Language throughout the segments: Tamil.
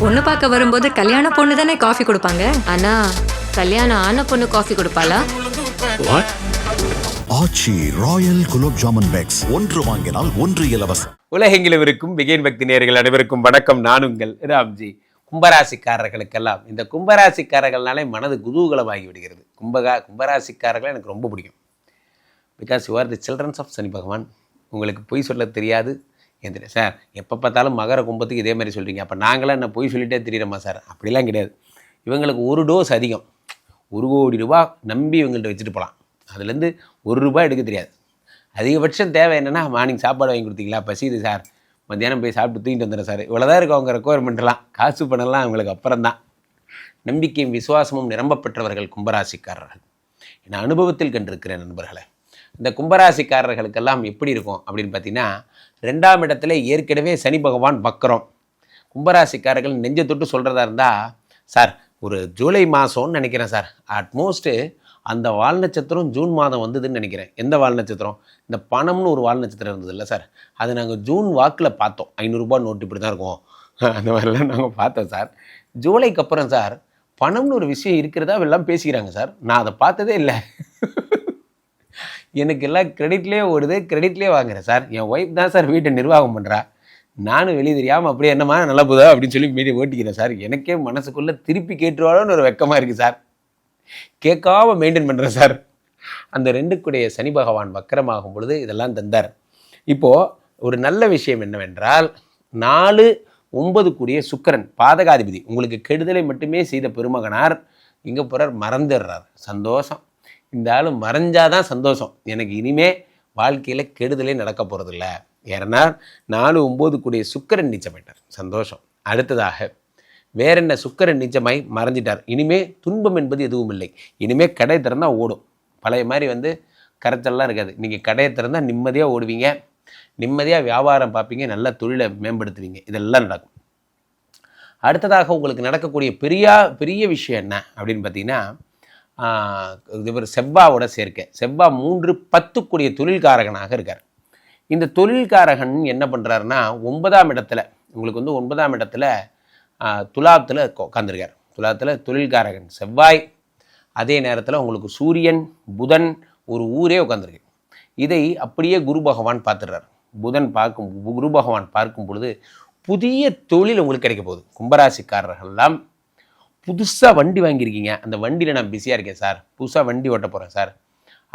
பொண்ணு பார்க்க வரும்போது கல்யாண பொண்ணு தானே காஃபி கொடுப்பாங்க? ஆனா கல்யாணம் ஆன பொண்ணு coffee கொடுப்பாளா? Aachi royal gulab jamun packs. ஒன்று வாங்கினால் ஒன்று இலவசம். உலகெங்கிலும் இருக்கும் பிகேன் பக்தி நேயர்கள் அனைவருக்கும் வணக்கம். நான் உங்கள் ராம்ஜி. கும்பராசிக்காரர்களுக்கெல்லாம் இந்த கும்பராசிக்காரர்கள்னாலே மனது குதூகலமாகி விடுகிறது. கும்பகா கும்பராசிக்காரர்கள் எனக்கு ரொம்ப பிடிக்கும். Because you are the childrens of Shani Bhagavan உங்களுக்கு பொய் சொல்ல தெரியாது. எந்திர. சார் எப்போ பார்த்தாலும் மகர கும்பத்துக்கு இதே மாதிரி சொல்கிறீங்க அப்போ நாங்களாம் என்ன பொய் சொல்லிட்டே தெரியுறோமா சார்? அப்படிலாம் கிடையாது. இவங்களுக்கு ஒரு டோஸ் அதிகம். ஒரு கோடி ரூபா நம்பி இவங்கள்ட்ட வச்சுட்டு போகலாம் அதுலேருந்து ஒரு ரூபாய் எடுக்க தெரியாது. அதிகபட்சம் தேவை என்னென்னா மார்னிங் சாப்பாடு வாங்கி கொடுத்தீங்களா? பசிது சார். மத்தியானம் போய் சாப்பிட்டு தூங்கிட்டு வந்துடுறேன் சார். இவ்வளோதான் இருக்கும் அவங்க ரெக்குவயர்மெண்ட்லாம் காசு பணம்லாம் அவங்களுக்கு அப்புறம் தான். நம்பிக்கையும் விசுவாசமும் நிரம்ப பெற்றவர்கள் கும்பராசிக்காரர்கள். என் அனுபவத்தில் கண்டிருக்கிறேன் நண்பர்களை. இந்த கும்பராசிக்காரர்களுக்கெல்லாம் எப்படி இருக்கும் அப்படின்னு பார்த்தீங்கன்னா ரெண்டாம் இடத்துல ஏற்கனவே சனி பகவான் வக்கரம். கும்பராசிக்காரர்கள் நெஞ்சை தொட்டு சொல்கிறதா இருந்தால் சார் ஒரு ஜூலை மாதம்னு நினைக்கிறேன் சார். அட்மோஸ்ட்டு அந்த வால் நட்சத்திரம் ஜூன் மாதம் வந்ததுன்னு நினைக்கிறேன். எந்த வால் நட்சத்திரம்? இந்த பணம்னு ஒரு வால் நட்சத்திரம் இருந்தது இல்லை சார். அது நாங்கள் ஜூன் வாக்கில் பார்த்தோம். ஐநூறுரூபா நோட்டு இப்படி தான் இருக்கும். அந்த மாதிரிலாம் நாங்கள் பார்த்தோம் சார். ஜூலைக்கு அப்புறம் சார் பணம்னு ஒரு விஷயம் இருக்கிறதா எல்லாம் பேசிக்கிறாங்க சார். நான் அதை பார்த்ததே இல்லை. எனக்கு எல்லாம் கிரெடிட்லேயே ஓடுது கிரெடிட்லேயே வாங்குறேன் சார். என் ஒய்ஃப் தான் சார் வீட்டை நிர்வாகம் பண்ணுறா நானும் வெளியே தெரியாமல் அப்படியே என்னம்மா நல்லா போதா அப்படின்னு சொல்லி மீடியை ஓட்டிக்கிறேன் சார். எனக்கே மனசுக்குள்ளே திருப்பி கேட்டுருவாளோன்னு ஒரு வெக்கமாக இருக்குது சார். கேட்காம மெயின்டைன் பண்ணுறேன் சார். அந்த ரெண்டுக்குடைய சனி பகவான் வக்கரமாகும் பொழுது இதெல்லாம் தந்தார். இப்போது ஒரு நல்ல விஷயம் என்னவென்றால் நாலு ஒன்பது கூடிய சுக்கிரன் பாதகாதிபதி உங்களுக்கு கெடுதலை மட்டுமே செய்த பெருமகனார் இங்கே போகிறார் மறந்துடுறார். சந்தோஷம். இந்த ஆள் மறைஞ்சாதான் சந்தோஷம். எனக்கு இனிமே வாழ்க்கையில் கெடுதலே நடக்க போகிறதில்ல ஏன்னா நாலு ஒம்பது கூடிய சுக்கரன் நீச்சமாயிட்டார். சந்தோஷம். அடுத்ததாக வேற என்ன சுக்கரன் நீச்சமாய் மறைஞ்சிட்டார். இனிமே துன்பம் என்பது எதுவும் இல்லை. இனிமே கடை திறந்தால் ஓடும். பழைய மாதிரி வந்து கரைச்சல்லாம் இருக்காது. நீங்கள் கடையை திறந்தால் நிம்மதியாக ஓடுவீங்க. நிம்மதியாக வியாபாரம் பார்ப்பீங்க. நல்ல தொழிலை மேம்படுத்துவீங்க. இதெல்லாம் நடக்கும். அடுத்ததாக உங்களுக்கு நடக்கக்கூடிய பெரிய பெரிய விஷயம் என்ன அப்படின்னு பார்த்தீங்கன்னா இவர் செவ்வாவோட சேர்க்கை. செவ்வா மூன்று பத்துக்குரிய தொழில்காரகனாக இருக்கார். இந்த தொழில்காரகன் என்ன பண்ணுறாருன்னா ஒன்பதாம் இடத்துல உங்களுக்கு வந்து ஒன்பதாம் இடத்துல துலாத்தில் உட்காந்துருக்கார் துலாத்தில் தொழில்காரகன் செவ்வாய் அதே நேரத்தில் உங்களுக்கு சூரியன் புதன் ஒரு ஊரே உட்காந்துருக்கு இதை அப்படியே குரு பகவான் பார்த்துடுறார். புதன் பார்க்கும் குரு பகவான் பார்க்கும் பொழுது புதிய தொழில் உங்களுக்கு கிடைக்க போகுது. கும்பராசிக்காரர்கள்லாம் புதுசாக வண்டி வாங்கியிருக்கீங்க. அந்த வண்டியில் நான் பிஸியாக இருக்கேன் சார் புதுசாக வண்டி ஓட்ட போகிறேன் சார்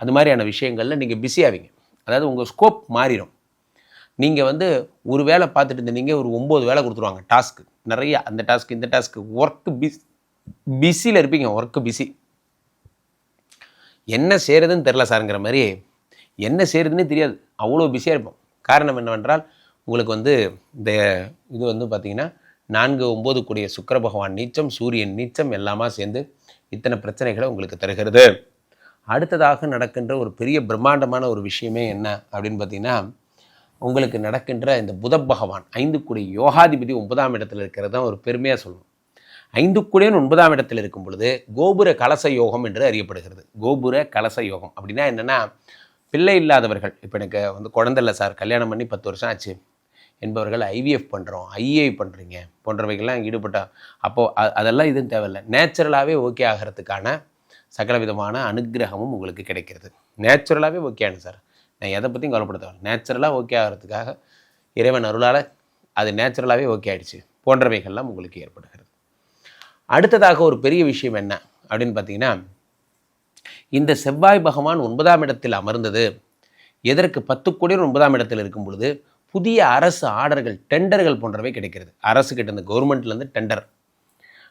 அது மாதிரியான விஷயங்களில் நீங்கள் பிஸியாவீங்க அதாவது உங்கள் ஸ்கோப் மாறிடும். நீங்கள் வந்து ஒரு வேலை பார்த்துட்டு இருந்தீங்க ஒரு ஒம்பது வேலை கொடுத்துருவாங்க டாஸ்க்கு நிறைய அந்த டாஸ்க் இந்த டாஸ்க்கு ஒர்க்கு பிஸ் பிஸியில் இருப்பீங்க ஒர்க்கு பிஸி என்ன செய்கிறதுன்னு தெரில சாருங்கிற மாதிரி என்ன செய்கிறதுனே தெரியாது. அவ்வளோ பிஸியாக இருப்போம். காரணம் என்னவென்றால் உங்களுக்கு வந்து இந்த இது வந்து பார்த்திங்கன்னா நான்கு ஒம்பது கூடிய சுக்கர பகவான் நீச்சம் சூரியன் நீச்சம் எல்லாமா சேர்ந்து இத்தனை பிரச்சனைகளை உங்களுக்கு தருகிறது. அடுத்ததாக நடக்கின்ற ஒரு பெரிய பிரம்மாண்டமான ஒரு விஷயமே என்ன அப்படின்னு பார்த்தீங்கன்னா உங்களுக்கு நடக்கின்ற இந்த புத பகவான் ஐந்து கூடிய யோகாதிபதி ஒன்பதாம் இடத்துல இருக்கிறது தான் ஒரு பெருமையாக சொல்லணும். ஐந்து கூடையன் ஒன்பதாம் இடத்தில் இருக்கும் பொழுது கோபுர கலச யோகம் என்று அறியப்படுகிறது. கோபுர கலச யோகம் அப்படின்னா என்னென்னா பிள்ளை இல்லாதவர்கள் இப்போ எனக்கு வந்து குழந்தை இல்லை சார் கல்யாணம் பண்ணி பத்து வருஷம் ஆச்சு. என்பவர்கள் ஐவிஎஃப் பண்ணுறோம் ஐஏ பண்ணுறீங்க போன்றவைகள்லாம் ஈடுபட்டா அப்போது அதெல்லாம் இதுவும் தேவையில்லை. நேச்சுரலாகவே ஓகே ஆகிறதுக்கான சகல விதமான அனுக்கிரகமும் உங்களுக்கு கிடைக்கிறது. நேச்சுரலாகவே ஓகேആണ് சார் நான் எதை பற்றியும் கவலைப்படுத்தேன் நேச்சுரலாக ஓகே ஆகிறதுக்காக இறைவன் அருளால் அது நேச்சுரலாகவே ஓகே ஆகிடுச்சு போன்றவைகள்லாம் உங்களுக்கு ஏற்படுகிறது. அடுத்ததாக ஒரு பெரிய விஷயம் என்ன அப்படின்னு பார்த்தீங்கன்னா இந்த செவ்வாய் பகவான் ஒன்பதாம் இடத்தில் அமர்ந்தது எதற்கு? பத்து கோடி ஒன்பதாம் இடத்தில் இருக்கும் பொழுது புதிய அரசு ஆர்டர்கள் டெண்டர்கள் போன்றவை கிடைக்கிறது. அரசு கிட்ட இருந்து கவர்மெண்ட்லேருந்து டெண்டர்.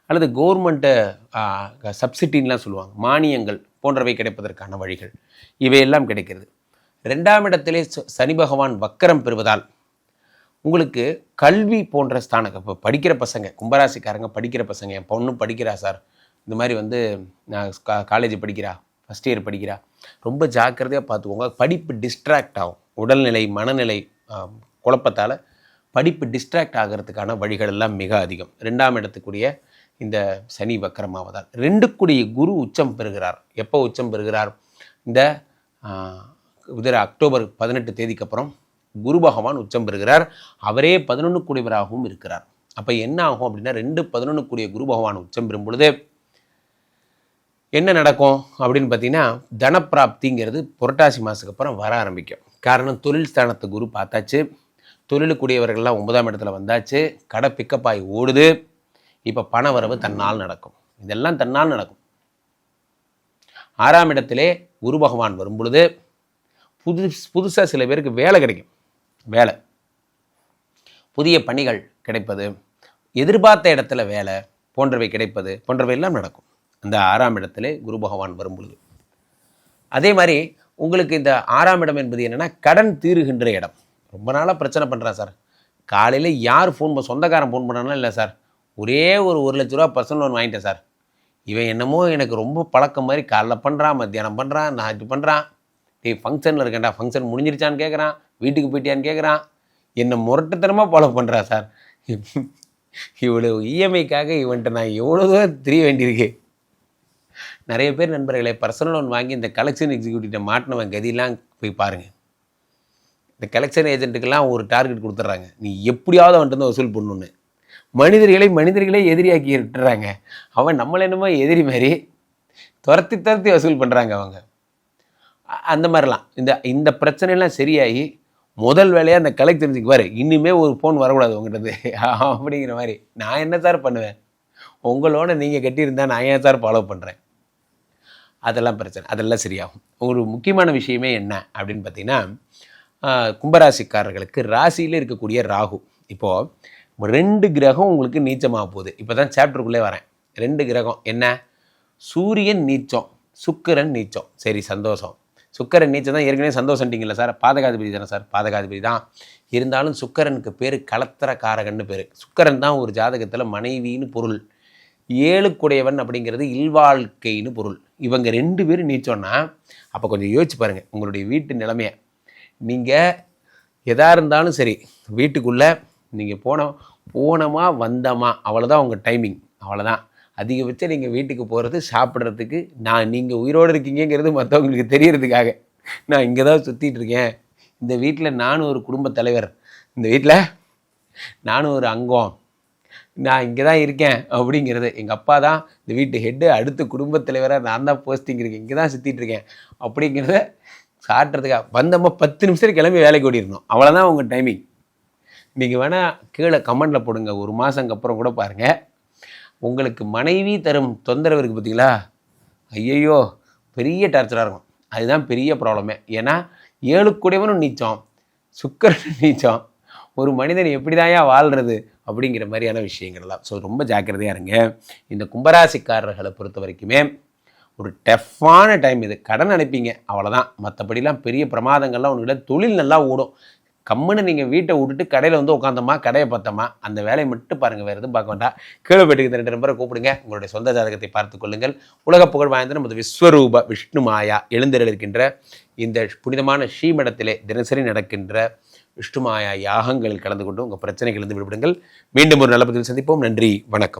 அல்லது கவர்மெண்ட்டை சப்சிடின்லாம் சொல்லுவாங்க. மானியங்கள் போன்றவை கிடைப்பதற்கான வழிகள். இவையெல்லாம் கிடைக்கிறது. ரெண்டாம் இடத்திலே ச- சனி பகவான் வக்கரம் பெறுவதால் உங்களுக்கு கல்வி போன்ற ஸ்தானம் இப்போ படிக்கிற பசங்க கும்பராசிக்காரங்க படிக்கிற பசங்க என் பொண்ணு படிக்கிறா சார். இந்த மாதிரி வந்து நான் கா காலேஜ் படிக்கிறா ஃபஸ்ட் இயர் படிக்கிறா. ரொம்ப ஜாக்கிரதையாக பார்த்துக்கோங்க. படிப்பு டிஸ்ட்ராக்ட் ஆகும். உடல்நிலை மனநிலை குழப்பத்தால் படிப்பு டிஸ்ட்ராக்ட் ஆகிறதுக்கான வழிகள் எல்லாம் மிக அதிகம். ரெண்டாம் இடத்துக்குரிய இந்த சனி வக்கரமாவதால் ரெண்டுக்குடிய குரு உச்சம் பெறுகிறார். எப்போ உச்சம் பெறுகிறார்? இந்த இதில் அக்டோபர் பதினெட்டு தேதிக்கு அப்புறம் குரு பகவான் உச்சம் பெறுகிறார். அவரே பதினொன்று கூடியவராகவும் இருக்கிறார். அப்போ என்ன ஆகும் அப்படின்னா ரெண்டு பதினொன்று கூடிய குரு பகவான் உச்சம் பெறும் பொழுது என்ன நடக்கும் அப்படின்னு பார்த்தீங்கன்னா தனப்பிராப்திங்கிறது புரட்டாசி மாதத்துக்கு அப்புறம் வர ஆரம்பிக்கும். காரணம் தொழில் ஸ்தானத்தை குரு பார்த்தாச்சு. தொழிலுக்குரியவர்கள்லாம் ஒன்பதாம் இடத்துல வந்தாச்சு. கடை பிக்கப் ஆகி ஓடுது. இப்போ பண வரவு தன்னால் நடக்கும். இதெல்லாம் தன்னால் நடக்கும். ஆறாம் இடத்திலே குரு பகவான் வரும் பொழுது புது புதுசாக சில பேருக்கு வேலை கிடைக்கும். வேலை. புதிய பணிகள் கிடைப்பது எதிர்பார்த்த இடத்துல வேலை போன்றவை கிடைப்பது போன்றவை எல்லாம் நடக்கும். அந்த ஆறாம் இடத்திலே குரு பகவான் வரும் பொழுது அதே மாதிரி உங்களுக்கு இந்த ஆறாம் இடம் என்பது என்னென்னா கடன் தீருகின்ற இடம். ரொம்ப நாளாக பிரச்சனை பண்ணுறான் சார். காலையில் யார் ஃபோன் சொந்தக்காரன் ஃபோன் பண்ணாலும் இல்லை சார். ஒரே ஒரு ஒரு லட்ச ரூபா பர்சனல் லோன் வாங்கிட்டேன் சார். இவன் என்னமோ எனக்கு ரொம்ப பழக்கம் மாதிரி காலைல பண்ணுறான் மத்தியானம் பண்ணுறான் நான் இது பண்ணுறான் டே ஃபங்க்ஷனில் இருக்கேன்டா ஃபங்க்ஷன் முடிஞ்சிருச்சான்னு கேட்குறான் வீட்டுக்கு போயிட்டியான்னு கேட்குறான் என்னை முரட்டுத்தனமாக ஃபாலோ பண்ணுறா சார். இவ்வளோ இஎம்ஐக்காக இவன்ட்டு நான் எவ்வளோ தூரம் தெரிய வேண்டியிருக்கு. நிறைய பேர் நண்பர்களை பர்சனல் லோன் வாங்கி இந்த கலெக்ஷன் எக்ஸிக்யூட்டிவ்ட்ட மாட்டினவன் கதிலாம் போய் பாருங்கள் இந்த கலெக்ஷன் ஏஜென்ட்டுக்கெல்லாம் ஒரு டார்கெட் கொடுத்துட்றாங்க. நீ எப்படியாவது அவன்கிட்ட வந்து வசூல் பண்ணணுன்னு மனிதர்களை மனிதர்களே எதிரியாக்கி விட்டுறாங்க அவன் நம்மள என்னமோ எதிரி மாதிரி துரத்தி துரத்தி வசூல் பண்ணுறாங்க அவங்க. அந்த மாதிரிலாம். இந்த இந்த பிரச்சனைலாம் சரியாகி முதல் வேலையாக அந்த கலெக்டர்ஸுக்கு பாரு இன்னுமே ஒரு ஃபோன் வரக்கூடாது உங்கள்கிட்ட அப்படிங்கிற மாதிரி. நான் என்ன சார் பண்ணுவேன்? உங்களோட நீங்கள் கட்டியிருந்தால் நான் ஏன் சார் ஃபாலோ பண்ணுறேன் அதெல்லாம் பிரச்சனை. அதெல்லாம் சரியாகும். ஒரு முக்கியமான விஷயமே என்ன அப்படின்னு பார்த்தீங்கன்னா கும்பராசிக்காரர்களுக்கு ராசியில் இருக்கக்கூடிய ராகு. இப்போது ரெண்டு கிரகம் உங்களுக்கு நீச்சமாக போகுது. இப்போ தான் சாப்டருக்குள்ளே வரேன். ரெண்டு கிரகம் என்ன? சூரியன் நீச்சம் சுக்கரன் நீச்சம். சரி சந்தோஷம். சுக்கரன் நீச்சம் தான் ஏற்கனவே சந்தோஷம்ட்டிங்களா சார்? பாதகாதிபதி தானே சார்? பாதகாதிபதி தான். இருந்தாலும் சுக்கரனுக்கு பேர் கலத்திரக்காரகன்னு பேர். சுக்கரன் தான் ஒரு ஜாதகத்தில் மனைவின்னு பொருள். ஏழுக்குடையவன் அப்படிங்கிறது இல்வாழ்க்கைன்னு பொருள். இவங்க ரெண்டு பேரும் நீச்சோன்னா அப்போ கொஞ்சம் யோசிச்சு பாருங்கள் உங்களுடைய வீட்டு நிலைமையை. நீங்கள் எதாக இருந்தாலும் சரி வீட்டுக்குள்ளே நீங்கள் போன போனோமா வந்தோமா அவ்வளோதான் உங்கள் டைமிங் அவ்வளோதான் அதிகபட்சம் நீங்கள் வீட்டுக்கு போகிறது சாப்பிட்றதுக்கு நான் நீங்கள் உயிரோடு இருக்கீங்கங்கிறது மற்றவங்களுக்கு தெரியறதுக்காக. நான் இங்கே தான் சுற்றிட்டு இருக்கேன். இந்த வீட்டில் நானும் ஒரு குடும்பத் தலைவர். இந்த வீட்டில் நானும் ஒரு அங்கம். நான் இங்கே தான் இருக்கேன் அப்படிங்கிறது. எங்கள் அப்பா தான் இந்த வீட்டு ஹெட்டு அடுத்த குடும்பத் தலைவராக நான் தான் போஸ்டிங் இருக்கேன். இங்கே தான் சுற்றிட்டு இருக்கேன். அப்படிங்கிறத காட்டுறதுக்காக வந்தப்போ பத்து நிமிஷத்துக்கு கிளம்பி வேலைக்கு ஓடிடணும். அவ்வளோதான் உங்கள் டைமிங் நீங்கள் வேணால் கீழே கமெண்டில் போடுங்க. ஒரு மாதங்க அப்புறம் கூட பாருங்கள் உங்களுக்கு மனைவி தரும் தொந்தரவு இருக்குது பார்த்தீங்களா ஐயையோ பெரிய டார்ச்சராக இருக்கும். அதுதான் பெரிய ப்ராப்ளமே ஏன்னா ஏழு கூடியவனும் நீச்சம். சுக்கரன் நீச்சம். ஒரு மனிதன் எப்படிதாயா வாழ்கிறது அப்படிங்கிற மாதிரியான விஷயங்கள்லாம் ஸோ ரொம்ப ஜாக்கிரதையாக இருங்க. இந்த கும்பராசிக்காரர்களை பொறுத்த வரைக்குமே ஒரு டஃப்பான டைம் இது. கடன் அனுப்பிங்க அவ்வளோதான் மற்றபடிலாம் பெரிய பிரமாதங்கள்லாம் உங்ககிட்ட தொழில் நல்லா ஓடும். கம்முன்னு நீங்கள் வீட்டை விட்டுட்டு கடையில் வந்து உட்காந்தோமா கடையை பார்த்தோமா அந்த வேலையை மட்டும் பாருங்கள் வேறு எதுவும் பார்க்க வேண்டாம். கீழே போயிட்டு ரெண்டு நம்பரை கூப்பிடுங்க. உங்களுடைய சொந்த ஜாதகத்தை பார்த்து கொள்ளுங்கள். உலக புகழ் வாய்ந்த நமது விஸ்வரூப விஷ்ணு மாயா எழுந்தருள் இருக்கின்ற இந்த புனிதமான ஸ்ரீமடத்திலே தினசரி நடக்கின்ற விஷ்ணு மாயா யாகங்களில் கலந்து கொண்டு உங்கள் பிரச்சனைகள் இருந்து விடுபடுங்கள். மீண்டும் ஒரு நல்ல பதிவில் சந்திப்போம். நன்றி. வணக்கம்.